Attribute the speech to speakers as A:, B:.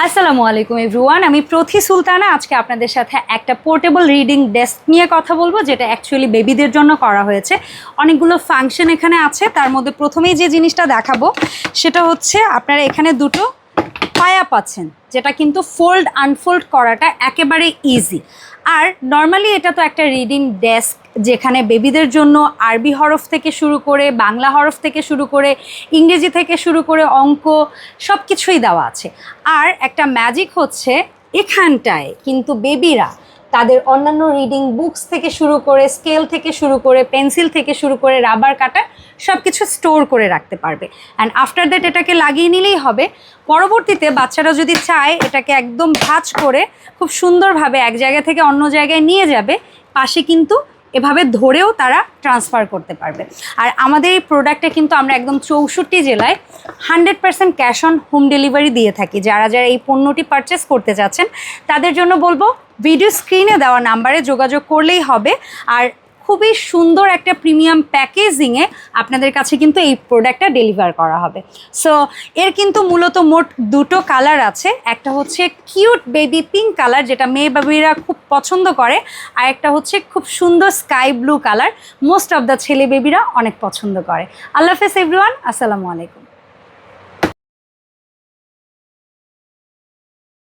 A: আসসালামু আলাইকুম এভরিওয়ান আমি প্রথি সুলতানা। আজকে আপনাদের সাথে একটা পোর্টেবল রিডিং ডেস্ক নিয়ে কথা বলব, যেটা অ্যাকচুয়ালি বেবিদের জন্য করা হয়েছে। অনেকগুলো ফাংশন এখানে আছে। তার মধ্যে প্রথমেই যে জিনিসটা দেখাবো, সেটা হচ্ছে আপনারা এখানে দুটো পায়া পাচ্ছেন, যেটা কিন্তু ফোল্ড আনফোল্ড করাটা একেবারে ইজি আর নর্মালি এটা তো একটা রিডিং ডেস্ক যেখানে বেবিদের জন্য আরবি হরফ থেকে শুরু করে, বাংলা হরফ থেকে শুরু করে, ইংরেজি থেকে শুরু করে, অঙ্ক সব কিছুই দেওয়া আছে। আর একটা ম্যাজিক হচ্ছে এখানটায় কিন্তু বেবিরা তাদের অন্যান্য রিডিং বুকস থেকে শুরু করে স্কেল থেকে শুরু করে পেন্সিল থেকে শুরু করে রাবার কাটার সব কিছু স্টোর করে রাখতে পারবে। অ্যান্ড আফটার দ্যাট এটাকে লাগিয়ে নিলেই হবে। পরবর্তীতে বাচ্চারা যদি চায় এটাকে একদম ভাঁজ করে খুব সুন্দরভাবে এক জায়গা থেকে অন্য জায়গায় নিয়ে যাবে, পাশে কিন্তু এভাবে ধরেও তারা ট্রান্সফার করতে পারবে। আর আমাদের এই প্রোডাক্টটা কিন্তু আমরা একদম চৌষট্টি জেলায় hundred percent cash on home delivery দিয়ে থাকি। যারা যারা এই পণ্যটি পারচেস করতে চাচ্ছেন তাদের জন্য বলব ভিডিও স্ক্রিনে দেওয়া নাম্বারে যোগাযোগ করলেই হবে। আর খুবই সুন্দর একটা প্রিমিয়াম প্যাকেজিংয়ে আপনাদের কাছে কিন্তু এই প্রোডাক্টটা ডেলিভার করা হবে। সো এর কিন্তু মূলত মোট দুটো কালার আছে। একটা হচ্ছে কিউট বেবি পিঙ্ক কালার, যেটা মেয়ে বেবিরা খুব পছন্দ করে, আর একটা হচ্ছে খুব সুন্দর sky blue colour. Most of the ছেলে বেবিরা অনেক পছন্দ করে। আল্লাহ হাফেজ এভরিওয়ান আসসালামু আলাইকুম।